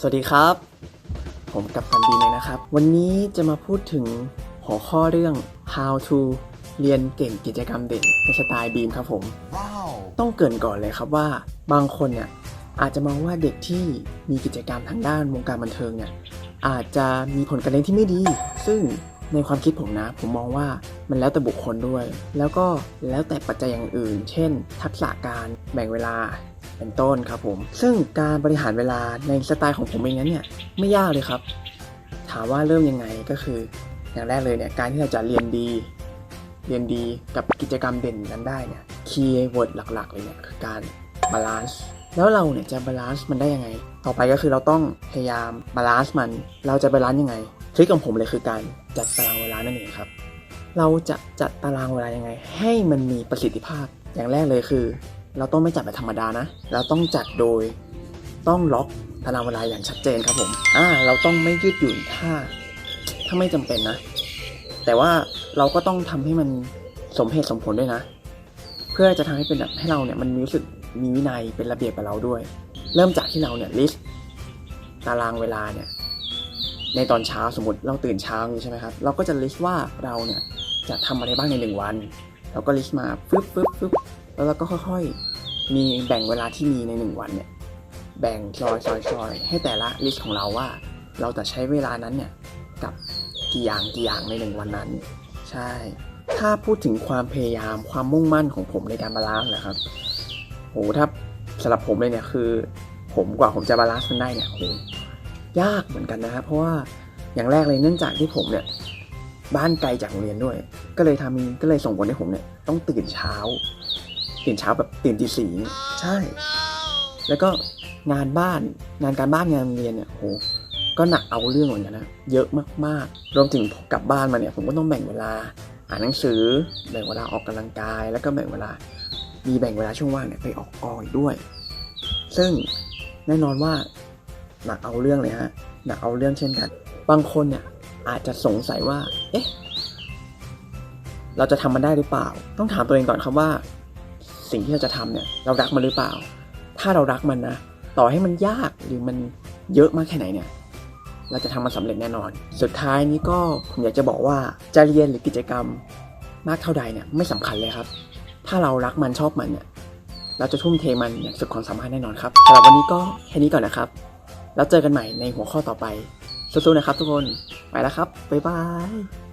สวัสดีครับ ผมกับตันบีเลยนะครับ วันนี้จะมาพูดถึงหัวข้อเรื่อง how to เรียนเก่งกิจกรรมเด่นในสไตล์บีมครับผม Wow. ต้องเกรินก่อนเลยครับว่าบางคนเนี่ยอาจจะมองว่าเด็กที่มีกิจกรรมทางด้านวงการบันเทิงเนี่ยอาจจะมีผลการเรียนที่ไม่ดี ซึ่งในความคิดผมนะ ผมมองว่ามันแล้วแต่บุคคลด้วย แล้วก็แล้วแต่ปัจจัยอย่างอื่น เช่น ทักษะการแบ่งเวลา เป็นต้นครับผม ซึ่งการบริหารเวลาในสไตล์ของผมเองนั้นเนี่ยไม่ยากเลยครับ ถามว่าเริ่มยังไงก็คือ อย่างแรกเลยเนี่ยการที่เราจะเรียนดี เรียนดีกับกิจกรรมเด่นนั้นได้เนี่ยคีย์เวิร์ดหลักๆเลยเนี่ยคือการบาลานซ์แล้วเราเนี่ยจะบาลานซ์มันได้ยังไง ต่อไปก็คือเราต้องพยายามบาลานซ์มัน เราจะบาลานซ์ยังไงทริคของผมเลยคือการจัดตารางเวลานั่นเองครับ เราจะจัดตารางเวลายังไง ให้มันมีประสิทธิภาพ อย่างแรกเลยคือ เราต้องไม่จัดแบบธรรมดานะ เราต้องจัดโดยต้องล็อกตารางเวลาอย่างชัดเจนครับผม อ่า เราต้องไม่ยืดหยุ่นถ้า ถ้าไม่จำเป็นนะ แต่ว่าเราก็ต้องทำให้มันสมเหตุสมผลด้วยนะ เพื่อจะทำให้เป็นแบบให้เราเนี่ยมันรู้สึกมีวินัยเป็นระเบียบกับเราด้วย เริ่มจากที่เราเนี่ยลิสต์ตารางเวลาเนี่ย ในตอนเช้าสมมติเราตื่นเช้าอย่างนี้ใช่ไหมครับ เราก็จะลิสต์ว่าเราเนี่ยจะทำอะไรบ้างในหนึ่งวัน เราก็ลิสต์มาฟึบฟึบฟึบ แล้วเราก็ค่อยๆ มีแบ่งเวลาที่มีในหนึ่งวันเนี่ย แบ่งซอยซอยซอยให้แต่ละลิสต์ของเราว่า เราจะใช้เวลานั้นเนี่ยกับกี่อย่างกี่อย่างในหนึ่งวันนั้น ใช่ ถ้าพูดถึงความพยายามความมุ่งมั่นของผมในการบาลานซ์นะครับโหถ้าสำหรับผมเลยเนี่ยคือ ผมกว่าผมจะบาลานซ์มันได้เนี่ยโหยากเหมือนกันนะครับเพราะว่าอย่างแรกเลยเนื่องจากที่ผมเนี่ยบ้านไกลจากโรงเรียนด้วย ก็เลยทำก็เลยส่งผลให้ผมเนี่ยต้องตื่นเช้า ตื่นเช้าแบบตื่นตีสี่ใช่ แล้วก็งานบ้านงานการบ้านงานโรงเรียนเนี่ยโหก็หนักเอาเรื่องเหมือนกันนะเยอะมากๆรวมถึงกลับบ้านมาเนี่ยผมก็ต้องแบ่งเวลาอ่านหนังสือแบ่งเวลาออกกำลังกาย แล้วก็แบ่งเวลามีแบ่งเวลาช่วงว่างเนี่ยไปออกกองอีกด้วย ซึ่งแน่นอนว่าหนักเอาเรื่องเลยฮะหนักเอาเรื่องเช่นกัน บางคนเนี่ยอาจจะสงสัยว่า เอ๊ะ เราจะทำมันได้หรือเปล่า ต้องถามตัวเองก่อนครับว่า สิ่งที่เราจะทำเนี่ยเรารักมันหรือเปล่า ถ้าเรารักมันนะต่อให้มันยากหรือมันเยอะมากแค่ไหนเนี่ยเราจะทำมันสำเร็จแน่นอน สุดท้ายนี้ก็ผมอยากจะบอกว่าจะเรียนหรือกิจกรรมมากเท่าใดเนี่ยไม่สำคัญเลยครับ ถ้าเรารักมันชอบมันเนี่ยเราจะทุ่มเทมันอย่างสุดความสามารถแน่นอนครับสำหรับวันนี้ก็แค่นี้ก่อนนะครับ แล้วเจอกันใหม่ในหัวข้อต่อไปสู้ๆนะครับทุกคนไปแล้วครับบ๊ายบาย